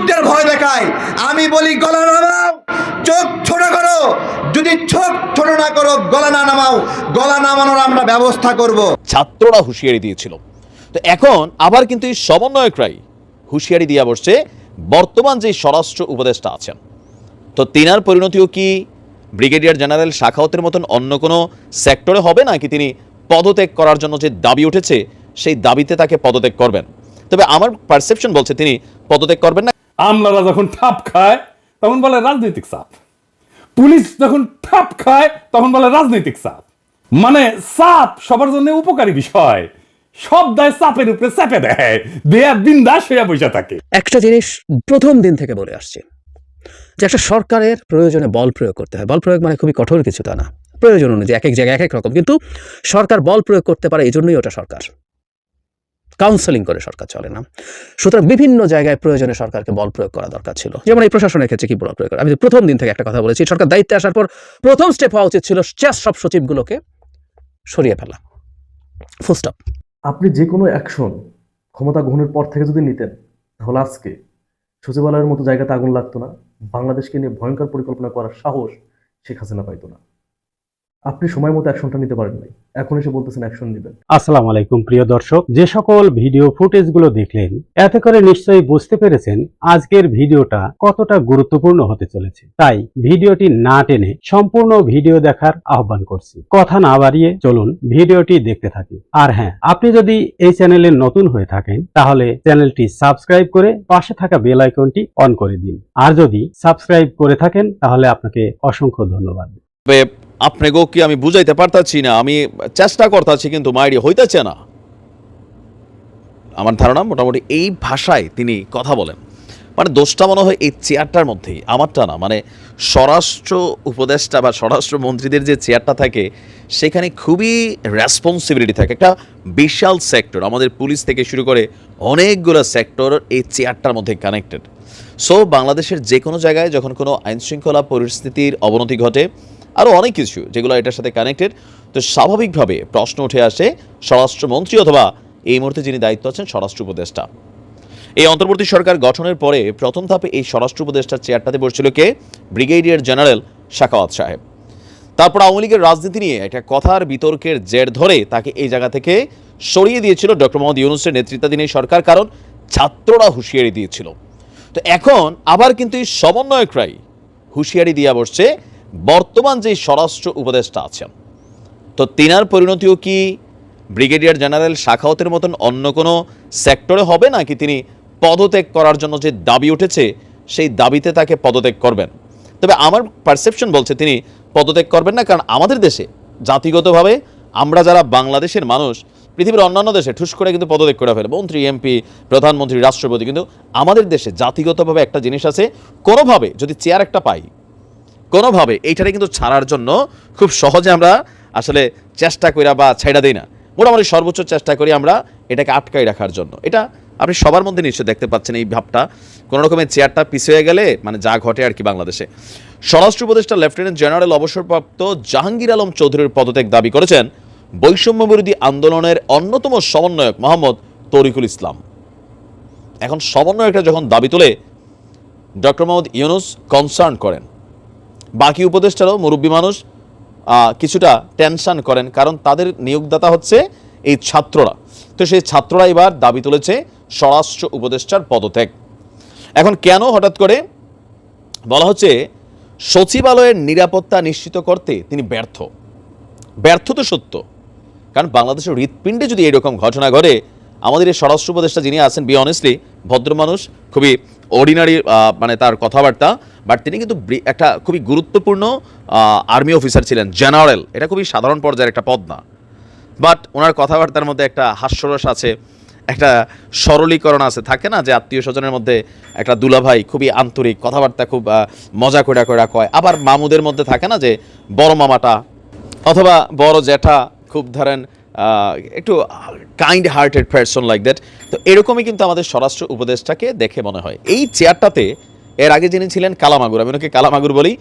যুদ্ধের ভয় দেখায়। আমি বলি, গলা নামাও, চোখ ছোট করো। যদি চোখ ছোট না করো, গলা না নামাও। গলা নামানোর আমরা ব্যবস্থা করব। ছাত্ররা হুঁশিয়ারি দিয়েছিল। তো এখন আবার কিন্তু এই সমন্বয়করাই হুঁশিয়ারি দিয়া বসছে, বর্তমান যে স্বরাষ্ট্র উপদেষ্টা আছেন। তো তিনার পরিণতিও কি ব্রিগেডিয়ার জেনারেল শাখাওতের মতন অন্য কোনো সেক্টরে হবে নাকি তিনি পদত্যাগ করার জন্য যে দাবি উঠেছে, সেই দাবিতে তাকে পদত্যাগ করবেন? তবে আমার পারসেপশন বলছে তিনি পদত্যাগ করবেন না। আমলারা যখন ঠাপ খায়, তখন বলে রাজনৈতিক চাপ। পুলিশ যখন ঠাপ খায়, তখন বলে রাজনৈতিক চাপ। মানে চাপ সবার জন্য উপকারী বিষয়। সব দায় চাপের উপরে চাপে দেয়। দেয়া বিন্দাস হইয়া বসে থাকে। একটা জিনিস প্রথম দিন থেকে বলে আসছে, যে একটা সরকারের প্রয়োজনে বল প্রয়োগ করতে হয়। বল প্রয়োগ মানে খুবই কঠোর কিছু তা না। প্রয়োজন অনুযায়ী এক এক জায়গায় এক এক রকম। কিন্তু সরকার বল প্রয়োগ করতে পারে, এই জন্যই ওটা সরকার। কাউন্সেলিং করে সরকার চলে না। সুতরাং বিভিন্ন জায়গায় প্রয়োজনে সরকারকে বল প্রয়োগ করা দরকার ছিল। যেমন এই প্রশাসনের ক্ষেত্রে কি বল প্রয়োগ করা? আমি প্রথম দিন থেকে একটা কথা বলেছি, সরকার দায়িত্বে আসার পর প্রথম স্টেপ হওয়া উচিত ছিল চেস সব সচিবগুলোকে সরিয়ে ফেলা। ফুলস্টপ আপনি যে কোনো অ্যাকশন ক্ষমতা গ্রহণের পর থেকে যদি নিতেন, তাহলে আজকে সচিবালয়ের মতো জায়গাতে আগুন লাগতো না, বাংলাদেশকে নিয়ে ভয়ঙ্কর পরিকল্পনা করার সাহস শেখ হাসিনা পাইতো না। আপনি সময় মতো অ্যাকশনটা নিতে পারেন নাই। এখন এসে বলতেছেন অ্যাকশন নেবেন। আসসালামু আলাইকুম প্রিয় দর্শক। যে সকল ভিডিও ফুটেজগুলো দেখলেন এতে করে নিশ্চয়ই বুঝতে পেরেছেন আজকের ভিডিওটা কতটা গুরুত্বপূর্ণ হতে চলেছে। তাই ভিডিওটি না টেনে সম্পূর্ণ ভিডিও দেখার আহ্বান করছি। কথা না বাড়িয়ে চলুন ভিডিওটি দেখতে থাকি। আর হ্যাঁ আপনি যদি এই চ্যানেলে নতুন হয়ে থাকেন তাহলে চ্যানেলটি সাবস্ক্রাইব করে পাশে থাকা বেল আইকনটি অন করে দিন। আর যদি সাবস্ক্রাইব করে থাকেন তাহলে আপনাকে অসংখ্য ধন্যবাদ। আপনাকেও কি আমি বুঝাইতে পারতাছি না? আমি চেষ্টা করতেছি, কিন্তু মাইরি হইতেছে না। আমার ধারণা মোটামুটি এই ভাষায় তিনি কথা বলেন। মানে দোষটা মনে হয় এই চেয়ারটার মধ্যেই, আমারটা না। মানে স্বরাষ্ট্র উপদেষ্টা বা স্বরাষ্ট্র মন্ত্রীদের যে চেয়ারটা থাকে, সেখানে খুবই রেসপন্সিবিলিটি থাকে। একটা বিশাল সেক্টর আমাদের পুলিশ থেকে শুরু করে অনেকগুলো সেক্টর এই চেয়ারটার মধ্যে কানেক্টেড সো বাংলাদেশের যে কোনো জায়গায় যখন কোনো আইনশৃঙ্খলা পরিস্থিতির অবনতি ঘটে আরও অনেক কিছু যেগুলো এটার সাথে কানেক্টেড তো স্বাভাবিকভাবে প্রশ্ন উঠে আসে, স্বরাষ্ট্রমন্ত্রী অথবা এই মুহূর্তে যিনি দায়িত্ব আছেন, স্বরাষ্ট্র উপদেষ্টা। এই অন্তর্বর্তী সরকার গঠনের পরে প্রথম ধাপে এই স্বরাষ্ট্র উপদেষ্টার চেয়ারটাতে বসছিল কে? ব্রিগেডিয়ার জেনারেল শাকাওয়াত সাহেব। তারপর আওয়ামী লীগের রাজনীতি নিয়ে একটা কথার বিতর্কের জের ধরে তাকে এই জায়গা থেকে সরিয়ে দিয়েছিল ডক্টর মোহাম্মদ ইউনুসের নেতৃত্বাধীন এই সরকার, কারণ ছাত্ররা হুঁশিয়ারি দিয়েছিল। তো এখন আবার কিন্তু এই সমন্বয়করাই হুঁশিয়ারি দিয়া বসছে বর্তমান যে স্বরাষ্ট্র উপদেষ্টা আছেন, তো তিনার পরিণতিও কি ব্রিগেডিয়ার জেনারেল শাখাওতের মতন অন্য কোনো সেক্টরে হবে নাকি তিনি পদত্যাগ করার জন্য যে দাবি উঠেছে, সেই দাবিতে তাকে পদত্যাগ করবেন? তবে আমার পারসেপশন বলছে তিনি পদত্যাগ করবেন না, কারণ আমাদের দেশে জাতিগতভাবে আমরা যারা বাংলাদেশের মানুষ, পৃথিবীর অন্যান্য দেশে ঠুস করে কিন্তু পদত্যাগ করে ফেলে। মন্ত্রী, এমপি, প্রধানমন্ত্রী, রাষ্ট্রপতি, কিন্তু আমাদের দেশে জাতিগতভাবে একটা জিনিস আছে, কোনোভাবে যদি চেয়ার একটা পাই কোনোভাবে এইটারে কিন্তু ছাড়ার জন্য খুব সহজে আমরা আসলে চেষ্টা করি বা ছেড়া দিই না। মোটামুটি সর্বোচ্চ চেষ্টা করি আমরা এটাকে আটকাই রাখার জন্য। এটা আপনি সবার মধ্যে নিশ্চয় দেখতে পাচ্ছেন এই ভাবটা। কোনো রকমের চেয়ারটা পিছিয়ে গেলে মানে যা ঘটে আর কি বাংলাদেশে। স্বরাষ্ট্র উপদেষ্টা লেফটেন্যান্ট জেনারেল অবসরপ্রাপ্ত জাহাঙ্গীর আলম চৌধুরীর পদত্যাগ দাবি করেছেন বৈষম্য বিরোধী আন্দোলনের অন্যতম সমন্বয়ক মোহাম্মদ তরিকুল ইসলাম। এখন সমন্বয়করা যখন দাবি তোলে, ডক্টর মোহাম্মদ ইউনুস কনসার্ন করেন। বাকি উপদেষ্টারাও মুরব্বী মানুষ কিছুটা টেনশন করেন, কারণ তাদের নিয়োগদাতা হচ্ছে এই ছাত্ররা। তো সেই ছাত্ররা এবার দাবি তুলেছে স্বরাষ্ট্র উপদেষ্টার পদত্যাগ। এখন কেন হঠাৎ করে বলা হচ্ছে সচিবালয়ের নিরাপত্তা নিশ্চিত করতে তিনি ব্যর্থ? ব্যর্থ তো সত্য, কারণ বাংলাদেশের হৃৎপিণ্ডে যদি এরকম ঘটনা ঘটে, আমাদের এই স্বরাষ্ট্র উপদেষ্টা যিনি আছেন বি অনেস্টলি ভদ্র মানুষ, খুবই অর্ডিনারি মানে তার কথাবার্তা বাট তিনি কিন্তু একটা খুবই গুরুত্বপূর্ণ আর্মি অফিসার ছিলেন জেনারেল এটা খুবই সাধারণ পর্যায়ের একটা পদ না। বাট ওনার কথাবার্তার মধ্যে একটা হাস্যরস আছে, একটা সরলীকরণ আছে। থাকে না যে আত্মীয় স্বজনের মধ্যে একটা দুলাভাই খুবই আন্তরিক, কথাবার্তা খুব মজা করে করে কয়। আবার মামুদের মধ্যে থাকে না যে বড় মামাটা, অথবা বড় জ্যাঠা, খুব ধরেন একটু kind hearted person like that তো এরকমই কিন্তু আমাদের স্বরাষ্ট্র উপদেষ্টাকে দেখে মনে হয়। এই চেয়ারটাতে এর আগে যিনি ছিলেন কালামাগুর, আমি ওনাকে কালামাগুর বলি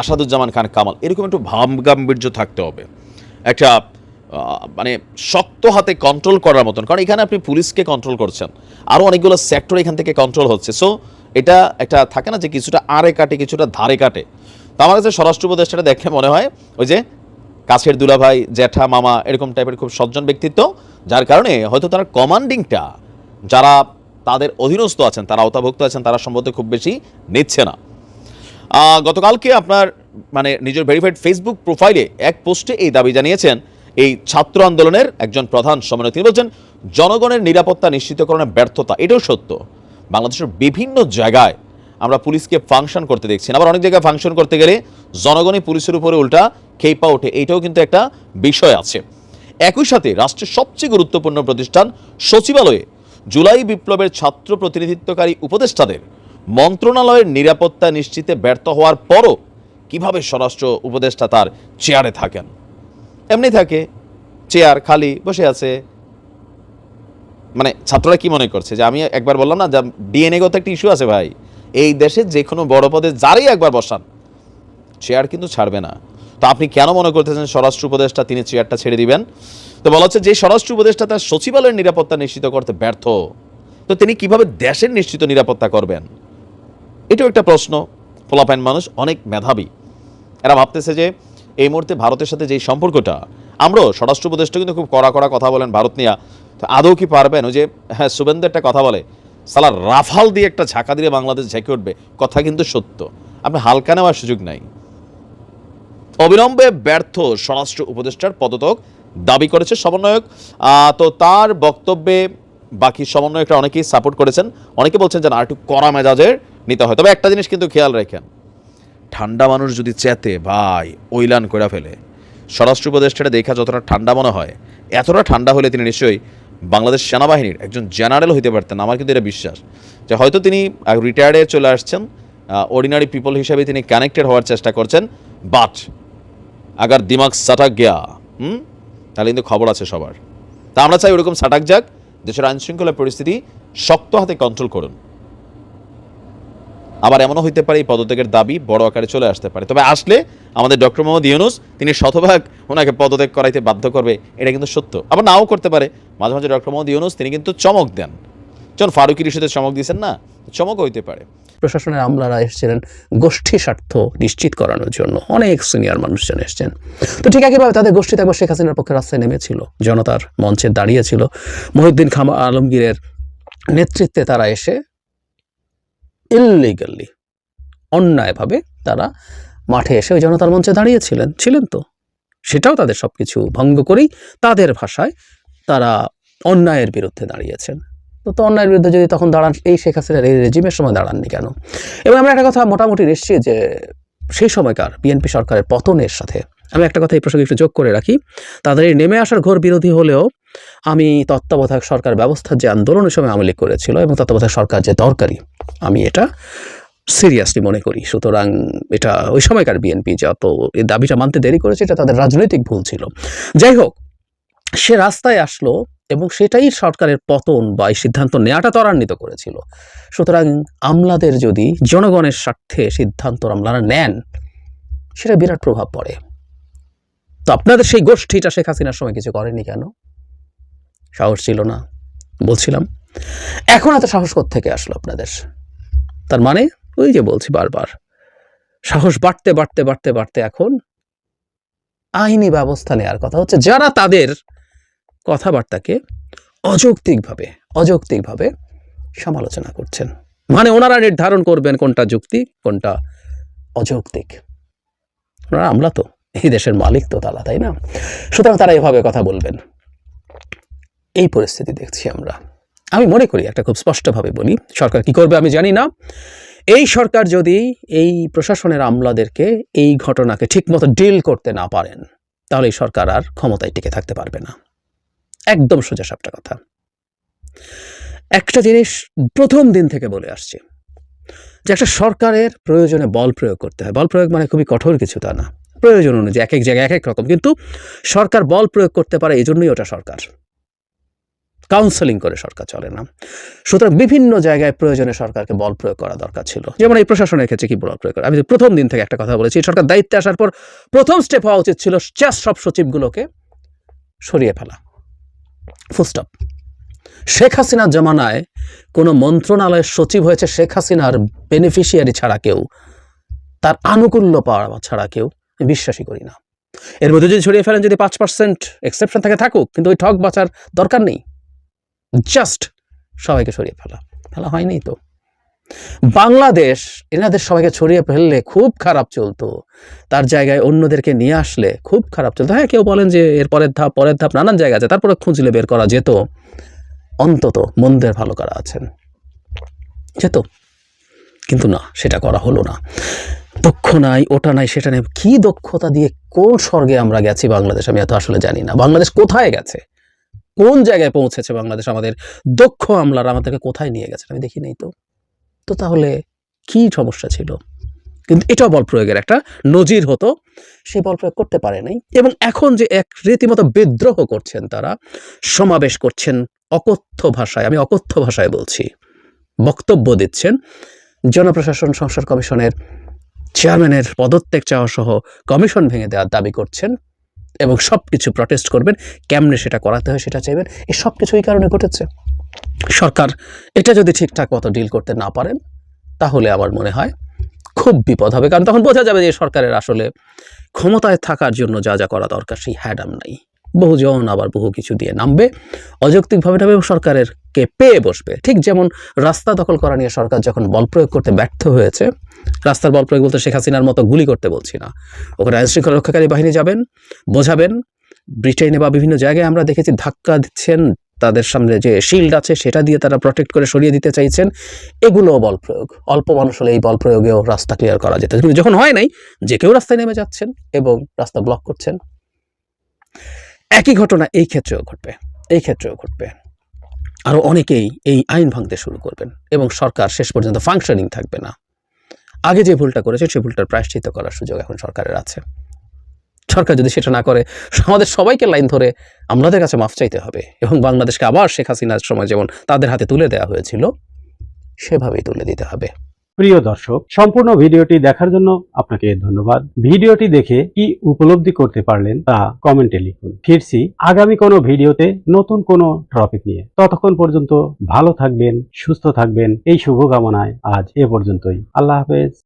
আসাদুজ্জামান খান কামাল। এরকম একটু ভাব গাম্ভীর্য থাকতে হবে। একটা মানে শক্ত হাতে কন্ট্রোল করার মতন। কারণ এখানে আপনি পুলিশকে কন্ট্রোল করছেন। আরও অনেকগুলো সেক্টর এখান থেকে কন্ট্রোল হচ্ছে। সো এটা একটা থাকে না যে কিছুটা আড়ে কাটে, কিছুটা ধারে কাটে। তো আমার কাছে স্বরাষ্ট্র উপদেষ্টাটা দেখলে মনে হয়, ওই যে কাছের দুলাভাই, জ্যাঠা, মামা এরকম টাইপের খুব সজ্জন ব্যক্তিত্ব, যার কারণে হয়তো তার কমান্ডিংটা যারা তাদের অধীনস্থ আছেন, তারা আওতাভুক্ত আছেন, তারা সম্ভবত খুব বেশি নিচ্ছে না। গতকালকে আপনার মানে নিজের ভেরিফাইড ফেসবুক প্রোফাইলে এক পোস্টে এই দাবি জানিয়েছেন, এই ছাত্র আন্দোলনের একজন প্রধান সমন্বয় তিনি বলছেন, জনগণের নিরাপত্তা নিশ্চিতকরণের ব্যর্থতা, এটাও সত্য। বাংলাদেশের বিভিন্ন জায়গায় আমরা পুলিশকে ফাংশন করতে দেখছি আবার অনেক জায়গায় ফাংশন করতে গেলে জনগণই পুলিশের উপরে উল্টা খেপা ওঠে। এইটাও কিন্তু একটা বিষয় আছে। একই সাথে রাষ্ট্রের সবচেয়ে গুরুত্বপূর্ণ প্রতিষ্ঠান সচিবালয়ে জুলাই বিপ্লবের ছাত্র প্রতিনিধিত্বকারী উপদেষ্টাদের মন্ত্রণালয়ের নিরাপত্তা নিশ্চিতে ব্যর্থ হওয়ার পরও কীভাবে স্বরাষ্ট্র উপদেষ্টা তার চেয়ারে থাকেন? এমনি থাকে, চেয়ার খালি, বসে আছে। মানে ছাত্ররা কি মনে করছে? যে আমি একবার বললাম না ডিএনএ গত একটা ইস্যু আছে ভাই। এই দেশে যে কোনো বড় পদে যারই একবার বসান, চেয়ার কিন্তু ছাড়বে না। তো আপনি কেন মনে করতেছেন স্বরাষ্ট্র উপদেষ্টা তিনি চেয়ারটা ছেড়ে দিবেন? তো বলা হচ্ছে যে স্বরাষ্ট্র উপদেষ্টা তার সচিবালয়ের নিরাপত্তা নিশ্চিত করতে ব্যর্থ। তো তিনি কীভাবে দেশের নিশ্চিত নিরাপত্তা করবেন? এটাও একটা প্রশ্ন। ফলাফাইন মানুষ অনেক মেধাবী। এরা ভাবতেছে যে এই মুহূর্তে ভারতের সাথে যেই সম্পর্কটা, আমরাও স্বরাষ্ট্র উপদেষ্টা কিন্তু খুব কড়া কড়া কথা বলেন ভারত নিয়ে। তো আদৌ কি পারবেন? ওই যে হ্যাঁ শুভেন্দু একটা কথা বলে, সালা রাফাল দিয়ে একটা ঝাঁকা দিয়ে বাংলাদেশ ঝেঁকে উঠবে। কথা কিন্তু সত্য। আপনি হালকা নেওয়ার সুযোগ নাই। অবিলম্বে ব্যর্থ স্বরাষ্ট্র উপদেষ্টার পদত্যাগ দাবি করেছে সমন্বয়ক। তো তার বক্তব্যে বাকি সমন্বয়করা অনেকেই সাপোর্ট করেছেন। অনেকে বলছেন যে না, একটু কড়া মেজাজের নিতে হয়। তবে একটা জিনিস কিন্তু খেয়াল রাখেন। ঠান্ডা মানুষ যদি চেতে, ভাই, ওইলান করে ফেলে, স্বরাষ্ট্র উপদেষ্টাটা দেখা যতটা ঠান্ডা মনে হয়, এতটা ঠান্ডা হলে তিনি নিশ্চয়ই বাংলাদেশ সেনাবাহিনীর একজন জেনারেল হইতে পারতেন। আমার কিন্তু এটা বিশ্বাস যে হয়তো তিনি রিটায়ার্ডে চলে আসছেন। অর্ডিনারি পিপল হিসাবে তিনি কানেক্টেড হওয়ার চেষ্টা করছেন। বাট আগার দিমাগ সাটাক গিয়া, হুম? তাহলে কিন্তু খবর আছে সবার। তা আমরা চাই ওরকম সাটাক যাক, দেশের আইনশৃঙ্খলা পরিস্থিতি শক্ত হাতে কন্ট্রোল করুন। আবার এমনও হইতে পারে এই পদত্যাগের দাবি বড় আকারে চলে আসতে পারে। তবে আসলে আমাদের ডক্টর মোহাম্মদ ইউনুস, তিনি শতভাগ ওনাকে পদত্যাগ করাইতে বাধ্য করবে, এটা কিন্তু সত্য। আবার নাও করতে পারে। মাঝে মাঝে ডক্টর মোহাম্মদ ইউনুস, তিনি কিন্তু চমক দেন। যেমন ফারুকির ইস্যুতে চমক দিয়েছেন না? চমক হইতে পারে। প্রশাসনের আমলারা এসেছিলেন গোষ্ঠী স্বার্থ নিশ্চিত করানোর জন্য। অনেক সিনিয়র মানুষজন এসেছেন। তো ঠিক একইভাবে তাদের গোষ্ঠী একবার শেখ হাসিনার পক্ষে রাস্তায় নেমেছিল। জনতার মঞ্চে দাঁড়িয়েছিল। মহিউদ্দিন খামা আলমগীরের নেতৃত্বে তারা এসে ইললিগালি অন্যায়ভাবে তারা মাঠে এসে ওই জনতার মঞ্চে দাঁড়িয়েছিলেন। ছিলেন তো। সেটাও তাদের সব কিছু ভঙ্গ করেই তাদের ভাষায় তারা অন্যায়ের বিরুদ্ধে দাঁড়িয়েছেন। তো অন্যায়ের বিরুদ্ধে যদি তখন দাঁড়ান, এই শেখ হাসিনার এই রেজিমের সময় দাঁড়াননি কেন? এবং আমরা একটা কথা মোটামুটি এসছি যে সেই সময়কার বিএনপি সরকারের পতনের সাথে আমি একটা কথা এই প্রসঙ্গে একটু যোগ করে রাখি। তাদের এই নেমে আসার ঘোর বিরোধী হলেও আমি তত্ত্বাবধায়ক সরকার ব্যবস্থার যে আন্দোলনের সময় আওয়ামী লীগ করেছিল এবং তত্ত্বাবধায়ক সরকার যে দরকারি, আমি এটা সিরিয়াসলি মনে করি। সুতরাং এটা ওই সময়কার বিএনপি যত এই দাবিটা মানতে দেরি করেছে, এটা তাদের রাজনৈতিক ভুল ছিল। যাই হোক সে রাস্তায় আসলো এবং সেটাই সরকারের পতন বা এই সিদ্ধান্ত নেওয়াটা ত্বরান্বিত করেছিল। সুতরাং আমলাদের যদি জনগণের স্বার্থে সিদ্ধান্ত আমলারা নেন, সেটা বিরাট প্রভাব পড়ে। তো আপনাদের সেই গোষ্ঠীটা শেখ হাসিনার সময় কিছু করেনি কেন? সাহস ছিল না, বলছিলাম। এখন এত সাহস থেকে আসলো আপনাদের? তার মানে ওই যে বলছি বারবার, সাহস বাড়তে বাড়তে বাড়তে বাড়তে এখন আইনি ব্যবস্থা নেওয়ার কথা হচ্ছে। যারা তাদের কথাবার্তাকে অযৌক্তিকভাবে অযৌক্তিকভাবে সমালোচনা করছেন। মানে ওনারা নির্ধারণ করবেন কোনটা যুক্তি, কোনটা অযৌক্তিক। ওনারা আমরা তো, এই দেশের মালিক তো তারা, তাই না? সুতরাং তারা এভাবে কথা বলবেন। এই পরিস্থিতি দেখছি আমরা। আমি মনে করি একটা খুব স্পষ্টভাবে বলি, সরকার কি করবে আমি জানি না। এই সরকার যদি এই প্রশাসনের আমলাদেরকে এই ঘটনাকে ঠিকমতো ডিল করতে না পারেন, তাহলে এই সরকার আর ক্ষমতায় টিকে থাকতে পারবে না। একদম সোজা সাপটা কথা। একটা জিনিস প্রথম দিন থেকে বলে আসছে, যে একটা সরকারের প্রয়োজনে বল প্রয়োগ করতে হয়। বল প্রয়োগ মানে খুবই কঠোর কিছু তা না। প্রয়োজন অনুযায়ী এক এক জায়গায় এক এক রকম। কিন্তু সরকার বল প্রয়োগ করতে পারে এই জন্যই ওটা সরকার। কাউন্সেলিং করে সরকার চলে না। সুতরাং বিভিন্ন জায়গায় প্রয়োজনে সরকারকে বল প্রয়োগ করা দরকার ছিল। যেমন এই প্রশাসনের ক্ষেত্রে কি বল প্রয়োগ করা? আমি প্রথম দিন থেকে একটা কথা বলেছি, সরকার দায়িত্বে আসার পর প্রথম স্টেপ হওয়া উচিত ছিল চেস সব সচিবগুলোকে সরিয়ে ফেলা। ফুলস্টপ শেখ হাসিনার জমানায় কোনো মন্ত্রণালয়ের সচিব হয়েছে শেখ হাসিনার বেনিফিশিয়ারি ছাড়া কেউ। তার আনুকূল্য পাওয়া ছাড়া কেউ। বিশ্বাসই করি না। এর মধ্যে যদি ছড়িয়ে ফেলেন যদি পাঁচ পার্সেন্ট এক্সেপশন থাকে, থাকুক। কিন্তু ওই ঠক বাঁচার দরকার নেই। জাস্ট সবাইকে সরিয়ে ফেলা। ফেলা হয়নি তো। বাংলাদেশ, এনাদের সবাইকে ছড়িয়ে ফেললে খুব খারাপ চলতো। তার জায়গায় অন্যদেরকে নিয়ে আসলে খুব খারাপ চলতো। হ্যাঁ কেউ বলেন যে এর পরের ধাপ পরের ধাপ নানান জায়গা আছে, তারপরে খুঁজলে বের করা যেত। অন্তত মন্দের ভালো করা আছেন? যেত। কিন্তু না, সেটা করা হলো না। দক্ষ নাই, ওটা নাই, সেটা নেই। কি দক্ষতা দিয়ে কোন স্বর্গে আমরা গেছি বাংলাদেশ, আমি এত আসলে জানি না। বাংলাদেশ কোথায় গেছে? কোন জায়গায় পৌঁছেছে বাংলাদেশ আমাদের? দক্ষ আমলারা আমাদেরকে কোথায় নিয়ে গেছে আমি দেখি নেই তো। তো তাহলে কি সমস্যা ছিল? কিন্তু এটাও বল প্রয়োগের একটা নজির হতো। সেই বল প্রয়োগ করতে পারে নাই। এবং এখন যে এক রীতিমতো বিদ্রোহ করছেন তারা, সমাবেশ করছেন অকথ্য ভাষায়, আমি অকথ্য ভাষায় বলছি, বক্তব্য দিচ্ছেন জনপ্রশাসন সংস্কার কমিশনের চেয়ারম্যানের পদত্যাগ চাওয়া সহ কমিশন ভেঙে দেওয়ার দাবি করছেন এবং সব কিছু প্রটেস্ট করবেন। কেমনে সেটা করাতে হয় সেটা চাইবেন? এই সব কিছু এই কারণে ঘটেছে। সরকার এটা যদি ঠিকঠাক মতো ডিল করতে না পারেন, তাহলে আমার মনে হয় খুব বিপদ হবে। কারণ তখন বোঝা যাবে যে সরকারের আসলে ক্ষমতায় থাকার জন্য যা যা করা দরকার সেই হ্যাডাম নাই। বহুজন আবার বহু কিছু দিয়ে নামবে। অযৌক্তিকভাবে নামবে সরকারের কে পেয়ে বসবে। ঠিক যেমন রাস্তা দখল করা নিয়ে সরকার যখন বল প্রয়োগ করতে ব্যর্থ হয়েছে, রাস্তার বল প্রয়োগ বলতে শেখ হাসিনার মতো গুলি করতে বলছি না। ওখানে আইন শৃঙ্খলা রক্ষাকারী বাহিনী যাবেন, বোঝাবেন। ব্রিটেনে বা বিভিন্ন জায়গায় আমরা দেখেছি ধাক্কা দিচ্ছেন তাদের সামনে যে শিল্ড আছে, সেটা দিয়ে তারা প্রোটেক্ট করে সরিয়ে দিতে চাইছেন, এগুলোও বল প্রয়োগ। অল্প মানুষ হলে এই বল প্রয়োগেও রাস্তা ক্লিয়ার করা যেত। কিন্তু যখন হয় নাই, যে কেউ রাস্তায় নেমে যাচ্ছেন এবং রাস্তা ব্লক করছেন, একই ঘটনা এই ক্ষেত্রেও ঘটবে, এই ক্ষেত্রেও ঘটবে। আরও অনেকেই এই আইন ভাঙতে শুরু করবেন এবং সরকার শেষ পর্যন্ত ফাংশনিং থাকবে না। আগে যে ভুলটা করেছে সেই ভুলটার প্রায়শ্চিত করার সুযোগ এখন সরকারের আছে। সরকার যদি সেটা না করে, আমাদের সবাইকে লাইন ধরে আমাদের কাছে মাফ চাইতে হবে। এবং বাংলাদেশকে আবার শেখ হাসিনার সময় যেমন তাদের হাতে তুলে দেওয়া হয়েছিল, সেভাবেই তুলে দিতে হবে। প্রিয় দর্শক, সম্পূর্ণ ভিডিওটি দেখার জন্য আপনাকে ধন্যবাদ। ভিডিওটি দেখে কি উপলব্ধি করতে পারলেন তা কমেন্টে লিখুন। ফিরছি আগামী কোনো ভিডিওতে নতুন কোনো টপিক নিয়ে। ততক্ষণ পর্যন্ত ভালো থাকবেন, সুস্থ থাকবেন। এই শুভকামনায় আজ এ পর্যন্তই। আল্লাহ হাফেজ।